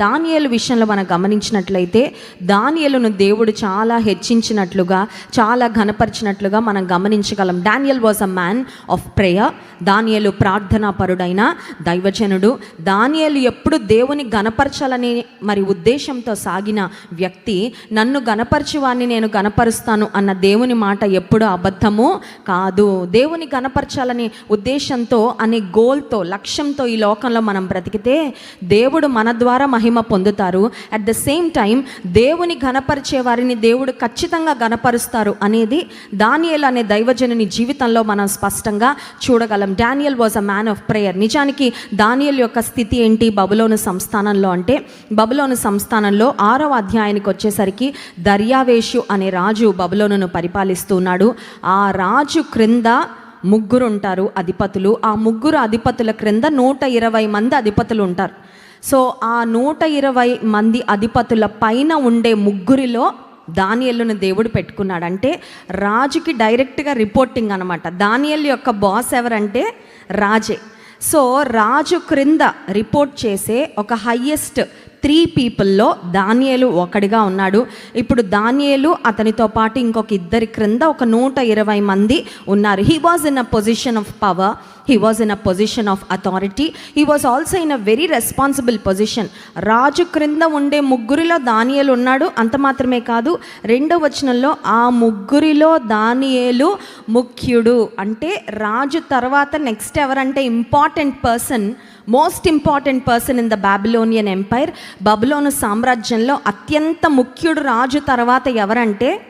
దానియలు విషయంలో మనం గమనించినట్లయితే దానియలను దేవుడు చాలా హెచ్చించినట్లుగా చాలా ఘనపరిచినట్లుగా మనం గమనించగలం. Daniel was a man of prayer దానియలు ప్రార్థనా పరుడైన దైవజనుడు. దానియలు ఎప్పుడు దేవుని గనపరచాలని మరి ఉద్దేశంతో సాగిన వ్యక్తి. నన్ను గనపరచు నేను గనపరుస్తాను అన్న దేవుని మాట ఎప్పుడు అబద్ధము కాదు. దేవుని గనపరచాలని ఉద్దేశంతో అనే గోల్తో లక్ష్యంతో ఈ లోకంలో మనం బ్రతికితే దేవుడు మన ద్వారా మహిమ పొందుతారు. అట్ ద సేమ్ టైం దేవుని ఘనపరిచే వారిని దేవుడు ఖచ్చితంగా గనపరుస్తారు అనేది దానియల్ అనే దైవజనుని జీవితంలో మనం స్పష్టంగా చూడగలం. Daniel was a man of prayer నిజానికి దానియల్ యొక్క స్థితి ఏంటి? బబులోను సంస్థానంలో అంటే బబులోను సంస్థానంలో ఆరవ అధ్యాయానికి వచ్చేసరికి దర్యావేషు అనే రాజు బబులోనును పరిపాలిస్తున్నాడు ఆ రాజు క్రింద ముగ్గురు ఉంటారు అధిపతులు. ఆ ముగ్గురు అధిపతుల క్రింద నూట ఇరవై మంది అధిపతులు ఉంటారు. సో ఆ నూట ఇరవై మంది అధిపతుల పైన ఉండే ముగ్గురిలో దానియల్లును దేవుడు పెట్టుకున్నాడు. అంటే రాజుకి డైరెక్ట్గా రిపోర్టింగ్ అనమాట దానియల్ యొక్క బాస్ ఎవరంటే రాజే. సో రాజు క్రింద రిపోర్ట్ చేసే ఒక హయ్యెస్ట్ త్రీ పీపుల్లో దానియేలు ఒకడిగా ఉన్నాడు. ఇప్పుడు దానియేలు అతనితో పాటు ఇంకొక ఇద్దరి క్రింద ఒక నూట ఇరవై మంది ఉన్నారు. He was in a position of power he was in a position of authority he was also in a very responsible position రాజు క్రింద ఉండే ముగ్గురిలో దానియేలు ఉన్నాడు. అంత మాత్రమే కాదు రెండో వచనంలో ఆ ముగ్గురిలో దానియేలు ముఖ్యుడు. అంటే రాజు తర్వాత నెక్స్ట్ ఎవరంటే important person most important person in the Babylonian empire బబులోను సామ్రాజ్యంలో అత్యంత ముఖ్యుడు రాజు తర్వాత ఎవరంటే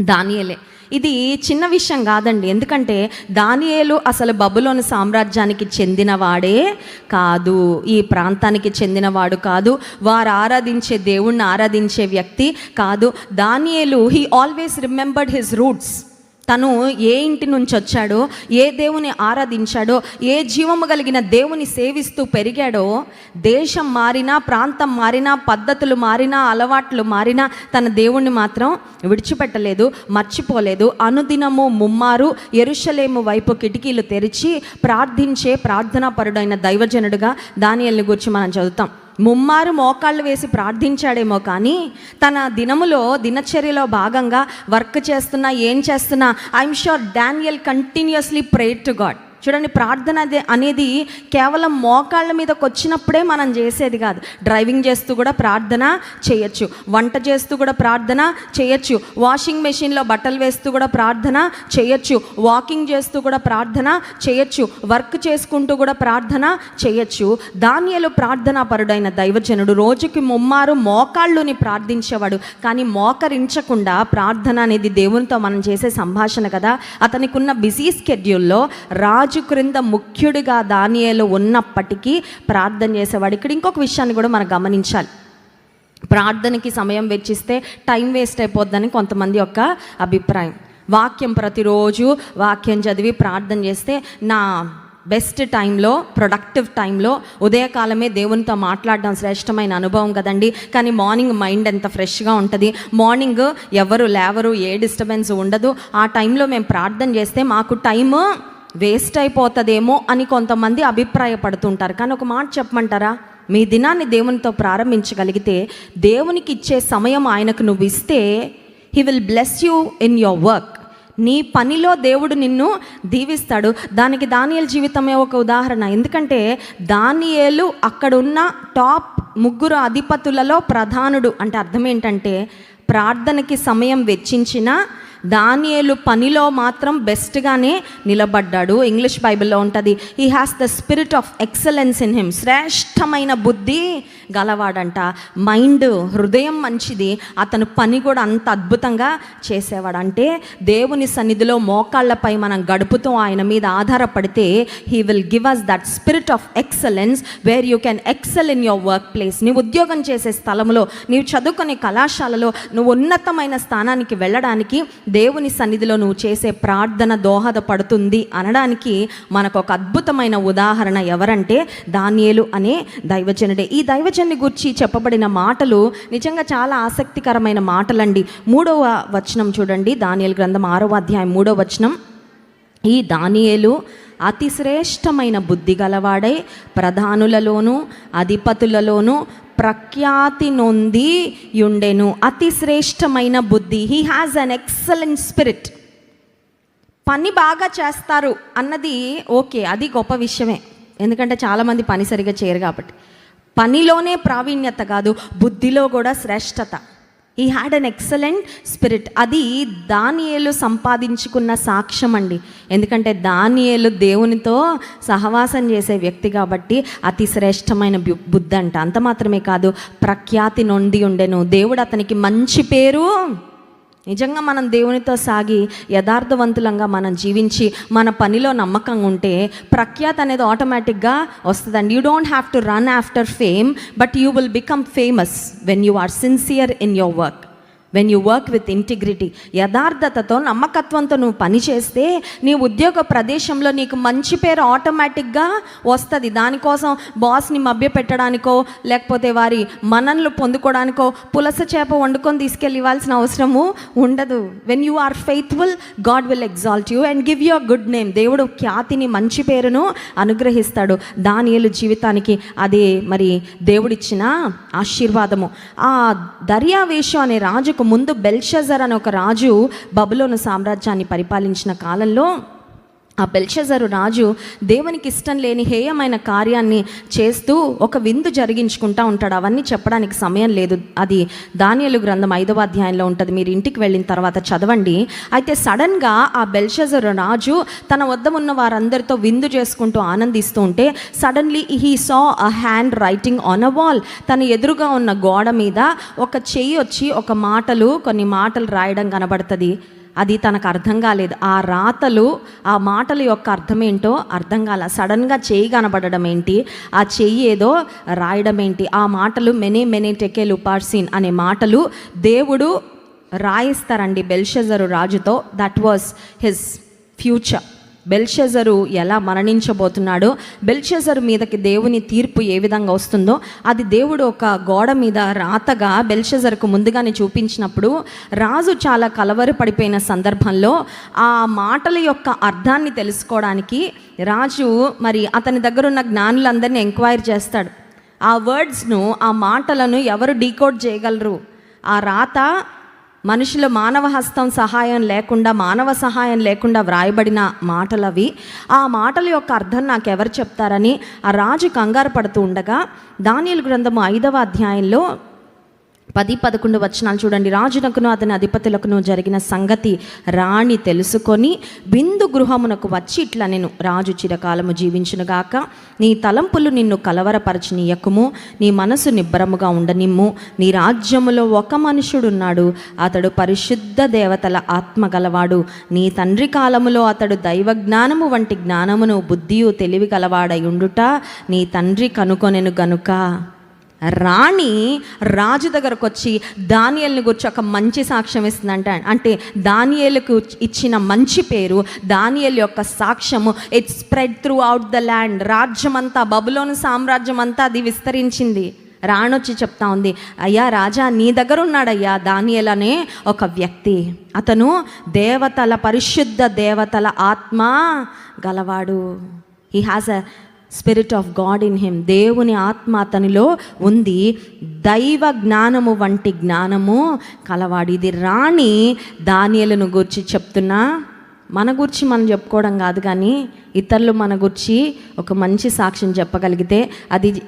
దానియలే. ఇది చిన్న విషయం కాదండి. ఎందుకంటే దానియేలు అసలు బబులోని సామ్రాజ్యానికి చెందినవాడే కాదు. ఈ ప్రాంతానికి చెందినవాడు కాదు. వారు ఆరాధించే దేవుణ్ణి ఆరాధించే వ్యక్తి కాదు. దానియేలు he always remembered his roots తను ఏ ఇంటి నుంచి వచ్చాడో ఏ దేవుని ఆరాధించాడో ఏ జీవము కలిగిన దేవుని సేవిస్తూ పెరిగాడో దేశం మారినా ప్రాంతం మారినా పద్ధతులు మారినా అలవాట్లు మారినా తన దేవుణ్ణి మాత్రం విడిచిపెట్టలేదు మర్చిపోలేదు. అనుదినము ముమ్మారు ఎరుషలేము వైపు కిటికీలు తెరిచి ప్రార్థించే ప్రార్థనాపరుడైన దైవజనుడుగా దానియల్ని గురించి మనం చదువుతాం. ముమ్మారు మోకాళ్ళు వేసి ప్రార్థించాడేమో కానీ తన దినములో దినచర్యలో భాగంగా వర్క్ చేస్తున్నా ఏం చేస్తున్నా I'm sure Daniel continuously prayer to God చూడండి ప్రార్థన అదే అనేది కేవలం మోకాళ్ళ మీదకి వచ్చినప్పుడే మనం చేసేది కాదు. డ్రైవింగ్ చేస్తూ కూడా ప్రార్థన చేయొచ్చు. వంట చేస్తూ కూడా ప్రార్థన చేయొచ్చు. వాషింగ్ మెషిన్లో బట్టలు వేస్తూ కూడా ప్రార్థన చేయొచ్చు. వాకింగ్ చేస్తూ కూడా ప్రార్థన చేయొచ్చు. వర్క్ చేసుకుంటూ కూడా ప్రార్థన చేయొచ్చు. దానియలు ప్రార్థనా పరుడైన దైవజనుడు రోజుకి ముమ్మారు మోకాళ్ళుని ప్రార్థించేవాడు. కానీ మోకరించకుండా ప్రార్థన అనేది దేవునితో మనం చేసే సంభాషణ కదా. అతనికి ఉన్న బిజీ స్కెడ్యూల్లో రాజు క్రింద ముఖ్యుడిగా దానియేలు ఉన్నప్పటికీ ప్రార్థన చేసేవాడు. ఇక్కడ ఇంకొక విషయాన్ని కూడా మనం గమనించాలి. ప్రార్థనకి సమయం వెచ్చిస్తే టైం వేస్ట్ అయిపోద్దని కొంతమంది యొక్క అభిప్రాయం. వాక్యం ప్రతిరోజు వాక్యం చదివి ప్రార్థన చేస్తే నా బెస్ట్ టైంలో ప్రొడక్టివ్ టైంలో ఉదయకాలమే దేవునితో మాట్లాడడం శ్రేష్టమైన అనుభవం కదండి. కానీ మార్నింగ్ మైండ్ ఎంత ఫ్రెష్గా ఉంటుంది. మార్నింగ్ ఎవరు లేవరు ఏ డిస్టర్బెన్స్ ఉండదు. ఆ టైంలో మేము ప్రార్థన చేస్తే మాకు టైము వేస్ట్ అయిపోతుందేమో అని కొంతమంది అభిప్రాయపడుతుంటారు. కానీ ఒక మాట చెప్పమంటారా? మీ దినాన్ని దేవునితో ప్రారంభించగలిగితే దేవునికి ఇచ్చే సమయం ఆయనకు నువ్వు ఇస్తే he will bless you in your work నీ పనిలో దేవుడు నిన్ను దీవిస్తాడు. దానికి దానియల్ జీవితమే ఒక ఉదాహరణ. ఎందుకంటే దానియేలు అక్కడున్న టాప్ ముగ్గురు అధిపతులలో ప్రధానుడు. అంటే అర్థం ఏంటంటే ప్రార్థనకి సమయం వెచ్చించిన దానియేలు పనిలో మాత్రం బెస్ట్గానే నిలబడ్డాడు. ఇంగ్లీష్ బైబిల్లో ఉంటుంది he has the spirit of excellence in him శ్రేష్టమైన బుద్ధి గలవాడంట. మైండ్ హృదయం మంచిది. అతను పని కూడా అంత అద్భుతంగా చేసేవాడు. అంటే దేవుని సన్నిధిలో మోకాళ్ళపై మనం గడుపుతూ ఆయన మీద ఆధారపడితే he will give us that spirit of excellence where you can excel in your workplace నీ ఉద్యోగం చేసే స్థలంలో నీవు చదువుకునే కళాశాలలో నువ్వు ఉన్నతమైన స్థానానికి వెళ్ళడానికి దేవుని సన్నిధిలో నువ్వు చేసే ప్రార్థన దోహదపడుతుంది అనడానికి మనకు ఒక అద్భుతమైన ఉదాహరణ ఎవరంటే దానియేలు అనే దైవజనుడే. ఈ దైవజన్ని గురించి చెప్పబడిన మాటలు నిజంగా చాలా ఆసక్తికరమైన మాటలండి. మూడవ వచనం చూడండి. దానియలు గ్రంథం ఆరవ అధ్యాయం మూడవ వచనం. ఈ దానియేలు అతిశ్రేష్టమైన బుద్ధి గలవాడై ప్రధానులలోనూ అధిపతులలోనూ ప్రఖ్యాతి నొంది యుండెను. అతి శ్రేష్టమైన బుద్ధి. He has an excellent spirit పని బాగా చేస్తారు అన్నది ఓకే అది గొప్ప విషయమే. ఎందుకంటే చాలామంది పని సరిగా చేయరు కాబట్టి. పనిలోనే ప్రావీణ్యత కాదు బుద్ధిలో కూడా శ్రేష్టత. ఈ హ్యాడ్ అన్ ఎక్సలెంట్ స్పిరిట్ అది దానియేలు సంపాదించుకున్న సాక్ష్యం అండి ఎందుకంటే దానియేలు దేవునితో సహవాసం చేసే వ్యక్తి కాబట్టి అతి శ్రేష్టమైన బుద్ధి అంట అంత మాత్రమే కాదు ప్రఖ్యాతి నొంది ఉండెను. దేవుడు అతనికి మంచి పేరు నిజంగా మనం దేవునితో సాగి యథార్థవంతులంగా మనం జీవించి మన పనిలో నమ్మకంగా ఉంటే ప్రఖ్యాత అనేది ఆటోమేటిక్గా వస్తుందండి. You don't have to run after fame but you will become famous when you are sincere in your work when you work with integrity యథార్థతతో నమ్మకత్వంతో నువ్వు పనిచేస్తే నీ ఉద్యోగ ప్రదేశంలో నీకు మంచి పేరు ఆటోమేటిక్గా వస్తుంది. దానికోసం బాస్ని మభ్యపెట్టడానికో లేకపోతే వారి మనన్లు పొందుకోవడానికో పులస చేప వండుకొని తీసుకెళ్ళి ఇవ్వాల్సిన అవసరము ఉండదు. When you are faithful God will exalt you and give your good name దేవుడు ఖ్యాతిని మంచి పేరును అనుగ్రహిస్తాడు. దానియేలు జీవితానికి అదే మరి దేవుడిచ్చిన ఆశీర్వాదము. ఆ దర్యావేషం అనే రాజుకు ముందు బెల్షజర్ అనే ఒక రాజు బబులోను సామ్రాజ్యాన్ని పరిపాలించిన కాలంలో ఆ బెల్షజరు రాజు దేవునికి ఇష్టం లేని హేయమైన కార్యాన్ని చేస్తూ ఒక విందు జరిగించుకుంటా ఉంటాడు. అవన్నీ చెప్పడానికి సమయం లేదు. అది దానియలు గ్రంథం ఐదవ అధ్యాయంలో ఉంటుంది. మీరు ఇంటికి వెళ్ళిన తర్వాత చదవండి. అయితే సడన్గా ఆ బెల్షజరు రాజు తన వద్ద ఉన్న వారందరితో విందు చేసుకుంటూ ఆనందిస్తూ ఉంటే suddenly he saw a handwriting on a wall. తన ఎదురుగా ఉన్న గోడ మీద ఒక చెయ్యి వచ్చి ఒక మాటలు కొన్ని మాటలు రాయడం కనబడుతుంది. అది తనకు అర్థం కాలేదు. ఆ రాతలు ఆ మాటల యొక్క అర్థం ఏంటో అర్థం కాల సడన్గా చేయి కనబడడం ఏంటి? ఆ చెయ్యి ఏదో రాయడం ఏంటి? ఆ మాటలు మెనే మెనే టెకెల్ ఉపార్సిన్ అనే మాటలు దేవుడు రాయిస్తారండి బెల్షజరు రాజుతో. దట్ వాస్ హిస్ ఫ్యూచర్ బెల్షెజరు ఎలా మరణించబోతున్నాడో బెల్షెజరు మీదకి దేవుని తీర్పు ఏ విధంగా వస్తుందో అది దేవుడు ఒక గోడ మీద రాతగా బెల్షెజర్కు ముందుగానే చూపించినప్పుడు రాజు చాలా కలవరి పడిపోయిన సందర్భంలో ఆ మాటల యొక్క అర్థాన్ని తెలుసుకోవడానికి రాజు మరి అతని దగ్గర ఉన్న జ్ఞానులందరినీ ఎంక్వైర్ చేస్తాడు. ఆ వర్డ్స్ను ఆ మాటలను ఎవరు డీకోడ్ చేయగలరు? ఆ రాత మనుషుల మానవ హస్తం సహాయం లేకుండా మానవ సహాయం లేకుండా వ్రాయబడిన మాటలవి. ఆ మాటల యొక్క అర్థం నాకు ఎవరు చెప్తారని ఆ రాజు కంగారు పడుతూ ఉండగా దానియలు గ్రంథము ఐదవ అధ్యాయంలో పది పదకొండు వచనాలు చూడండి. రాజునకును అతని అధిపతులకును జరిగిన సంగతి రాణి తెలుసుకొని బిందు గృహమునకు వచ్చి ఇట్లా నేను రాజు చిరకాలము జీవించునుగాక నీ తలంపులు నిన్ను కలవరపరచనీయకుము. నీ మనసు నిబ్బరముగా ఉండనిమ్ము. నీ రాజ్యములో ఒక మనుషుడున్నాడు. అతడు పరిశుద్ధ దేవతల ఆత్మ గలవాడు. నీ తండ్రి కాలములో అతడు దైవ జ్ఞానము వంటి జ్ఞానమును బుద్ధియు తెలివి గలవాడై ఉండుట నీ తండ్రి కనుకొనెను గనుక. రాణి రాజు దగ్గరకు వచ్చి దానియల్ని గురించి ఒక మంచి సాక్ష్యం ఇస్తుందంట. అంటే దానియలకు ఇచ్చిన మంచి పేరు దానియల్ యొక్క సాక్ష్యము it spread throughout the land రాజ్యమంతా బబులోని బబులోను సామ్రాజ్యం అంతా అది విస్తరించింది. రాణొచ్చి చెప్తా ఉంది అయ్యా రాజా నీ దగ్గర ఉన్నాడయ్యా దానియల్ అనే ఒక వ్యక్తి. అతను దేవతల పరిశుద్ధ దేవతల ఆత్మ గలవాడు. He has a spirit of God in him దేవుని ఆత్మ అతనిలో ఉంది. దైవ జ్ఞానము వంటి జ్ఞానము కలవాడు. ఇది రాణి దానియలను గురించి చెప్తున్నా. మన గురించి మనం చెప్పుకోవడం కాదు కానీ ఇతరులు మన గురించి ఒక మంచి సాక్ష్యం చెప్పగలిగితే అది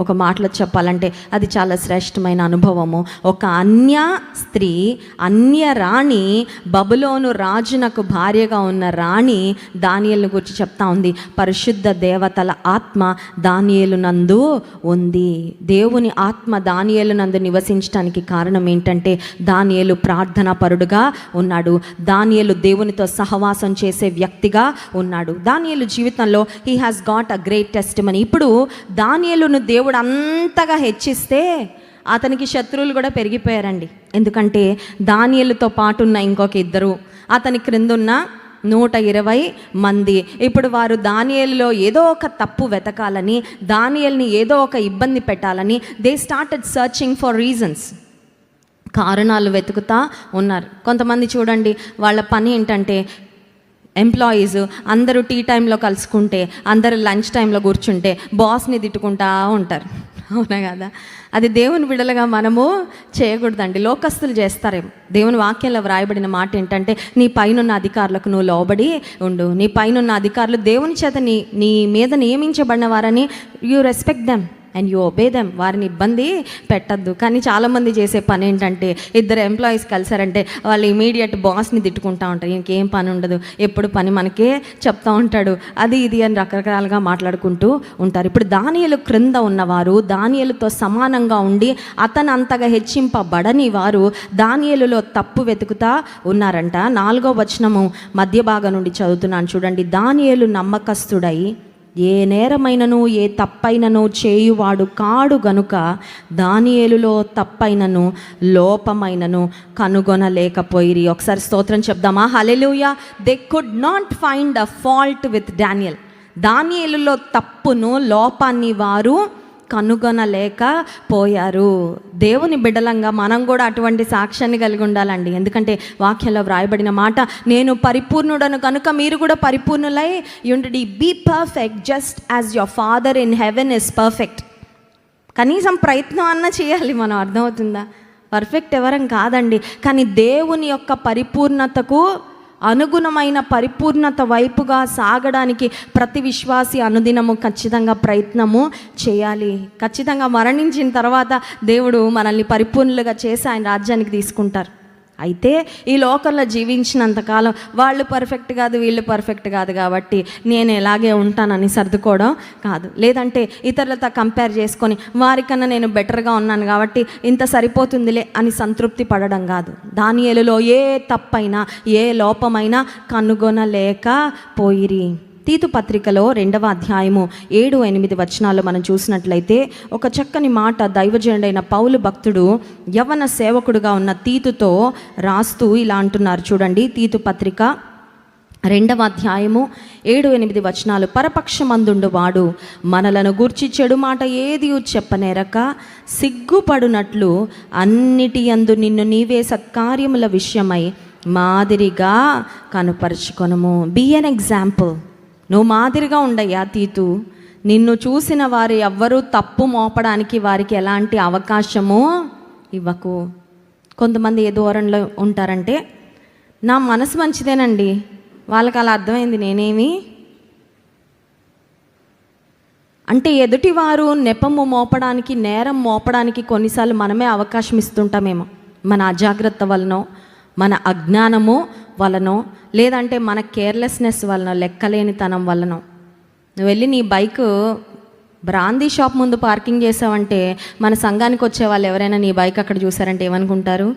ఒక మాటలో చెప్పాలంటే అది చాలా శ్రేష్టమైన అనుభవము. ఒక అన్య స్త్రీ అన్య రాణి బబులోను రాజునకు భార్యగా ఉన్న రాణి దానియలను గురించి చెప్తా ఉంది. పరిశుద్ధ దేవతల ఆత్మ దానియలు నందు ఉంది. దేవుని ఆత్మ దానియేలు నందు నివసించడానికి కారణం ఏంటంటే దానియలు ప్రార్థనా పరుడుగా ఉన్నాడు. దానియలు దేవునితో సహవాసం చేసే వ్యక్తిగా ఉన్నాడు. దానియలు జీవితంలో he has got a great test money ఇప్పుడు దానియలును దేవుడు అంతగా హెచ్చిస్తే అతనికి శత్రువులు కూడా పెరిగిపోయారండి. ఎందుకంటే దానియలతో పాటు ఉన్న ఇంకొక ఇద్దరు అతని క్రిందున్న నూట ఇరవై మంది. ఇప్పుడు వారు దానియల్లో ఏదో ఒక తప్పు వెతకాలని దానియల్ని ఏదో ఒక ఇబ్బంది పెట్టాలని they started searching for reasons కారణాలు వెతుకుతా ఉన్నారు. కొంతమంది చూడండి వాళ్ళ పని ఏంటంటే ఎంప్లాయీస్ అందరూ టీ టైంలో కలుసుకుంటే అందరూ లంచ్ టైంలో కూర్చుంటే బాస్ని తిట్టుకుంటా ఉంటారు. అవునా కదా? అది దేవుని బిడలుగా మనము చేయకూడదండి. లోకస్తులు చేస్తారేమో. దేవుని వాక్యంలో వ్రాయబడిన మాట ఏంటంటే నీ పైనున్న అధికారులకు నువ్వు లోబడి ఉండు. నీ పైనున్న అధికారులు దేవుని చేత నీ నీ మీద నియమించబడిన వారని you respect them and you obey them వారిని ఇబ్బంది పెట్టద్దు. కానీ చాలామంది చేసే పని ఏంటంటే ఇద్దరు ఎంప్లాయీస్ కలిసారంటే వాళ్ళు ఇమీడియట్ బాస్ని తిట్టుకుంటా ఉంటారు. ఇంకేం పని ఉండదు. ఎప్పుడు పని మనకే చెప్తా ఉంటాడు. అది ఇది అని రకరకాలుగా మాట్లాడుకుంటూ ఉంటారు. ఇప్పుడు దానియలు క్రింద ఉన్నవారు దానియలతో సమానంగా ఉండి అతను అంతగా హెచ్చింపబడని వారు దానియలులో తప్పు వెతుకుతా ఉన్నారంట. నాలుగో వచనము మధ్య భాగం నుండి చదువుతున్నాను చూడండి. దానియలు నమ్మకస్తుడై ఏ నేరమైనను ఏ తప్పైనను చేయువాడు కాడు గనుక దానియేలులో తప్పైనను లోపమైనను కనుగొనలేకపోయిరి. ఒకసారి స్తోత్రం చెప్దామా? Hallelujah they could not find a fault with Daniel దానియేలులో తప్పును లోపాన్ని వారు కనుగొనలేకపోయారు దేవుని బిడ్డలంగా మనం కూడా అటువంటి సాక్ష్యాన్ని కలిగి ఉండాలండి. ఎందుకంటే వాక్యంలో వ్రాయబడిన మాట నేను పరిపూర్ణుడను కనుక మీరు కూడా పరిపూర్ణులై యుండి be perfect just as your father in heaven is perfect కనీసం ప్రయత్నం అన్న చేయాలి మనం అర్థమవుతుందా? పర్ఫెక్ట్ ఎవరం కాదండి. కానీ దేవుని యొక్క పరిపూర్ణతకు అనుగుణమైన పరిపూర్ణత వైపుగా సాగడానికి ప్రతి విశ్వాసి అనుదినము ఖచ్చితంగా ప్రయత్నము చేయాలి. ఖచ్చితంగా మరణించిన తర్వాత దేవుడు మనల్ని పరిపూర్ణులుగా చేసి ఆయన రాజ్యానికి తీసుకుంటారు. అయితే ఈ లోకంలో జీవించినంతకాలం వాళ్ళు పర్ఫెక్ట్ కాదు వీళ్ళు పర్ఫెక్ట్ కాదు కాబట్టి నేను ఎలాగే ఉంటానని సర్దుకోవడం కాదు. లేదంటే ఇతరులతో కంపేర్ చేసుకొని వారికన్నా నేను బెటర్గా ఉన్నాను కాబట్టి ఇంత సరిపోతుందిలే అని సంతృప్తి పడడం కాదు. దానియలులో ఏ తప్పైనా ఏ లోపమైనా కనుగొనలేకపోయిరి తీతు పత్రికలో రెండవ అధ్యాయము ఏడు ఎనిమిది వచనాలు మనం చూసినట్లయితే ఒక చక్కని మాట దైవజనుడైన పౌలు భక్తుడు యవన సేవకుడుగా ఉన్న తీతుతో రాస్తూ ఇలా అంటున్నారు. చూడండి తీతు పత్రిక రెండవ అధ్యాయము ఏడు ఎనిమిది వచనాలు. పరపక్షమందుండు వాడు మనలను గూర్చి చెడు మాట ఏది చెప్పనేరక సిగ్గుపడునట్లు అన్నిటి యందు నిన్ను నీవే సత్కార్యముల విషయమై మాదిరిగా కనుపరుచుకొనము. బీ అన్ ఎగ్జాంపుల్ నువ్వు మాదిరిగా ఉండయ్యా తీతు. నిన్ను చూసిన వారు ఎవ్వరూ తప్పు మోపడానికి వారికి ఎలాంటి అవకాశము ఇవ్వకు. కొంతమంది ఏ దూరంలో ఉంటారంటే నా మనసు మంచిదేనండి. వాళ్ళకి అలా అర్థమైంది నేనేమి? అంటే ఎదుటివారు నెపము మోపడానికి నేరం మోపడానికి కొన్నిసార్లు మనమే అవకాశం ఇస్తుంటామేమో. మన అజాగ్రత్త వలనో మన అజ్ఞానము వలనో లేదంటే మన కేర్లెస్నెస్ వలన లెక్కలేనితనం వలనో. నువ్వు వెళ్ళి నీ బైక్ బ్రాందీ షాప్ ముందు పార్కింగ్ చేసావంటే మన సంఘానికి వచ్చే వాళ్ళు ఎవరైనా నీ బైక్ అక్కడ చూసారంటే ఏమనుకుంటారు?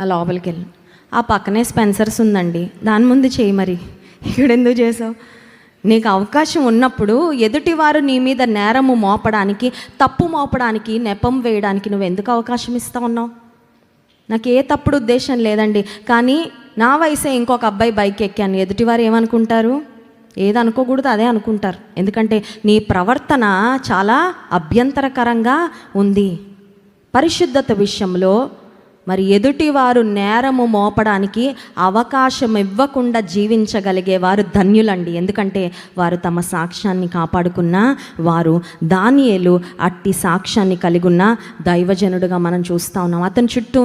ఆ లోపలికి వెళ్ళి. ఆ పక్కనే స్పెన్సర్స్ ఉందండి. దాని ముందు చేయి మరి. ఇక్కడ ఎందుకు చేసావు? నీకు అవకాశం ఉన్నప్పుడు ఎదుటివారు నీ మీద నేరము మోపడానికి తప్పు మోపడానికి నెపం వేయడానికి నువ్వు ఎందుకు అవకాశం ఇస్తా ఉన్నావు? నాకు ఏ తప్పుడు ఉద్దేశం లేదండి. కానీ నా వయసే ఇంకొక అబ్బాయి బైక్ ఎక్కాను ఎదుటివారు ఏమనుకుంటారు? ఏది అనుకోకూడదు అదే అనుకుంటారు. ఎందుకంటే నీ ప్రవర్తన చాలా అభ్యంతరకరంగా ఉంది. పరిశుద్ధత విషయంలో మరి ఎదుటివారు నేరము మోపడానికి అవకాశం ఇవ్వకుండా జీవించగలిగే వారు ధన్యులండి. ఎందుకంటే వారు తమ సాక్ష్యాన్ని కాపాడుకున్న వారు దానియేలు అట్టి సాక్ష్యాన్ని కలిగి ఉన్న దైవజనుడుగా మనం చూస్తా ఉన్నాం. అతని చుట్టూ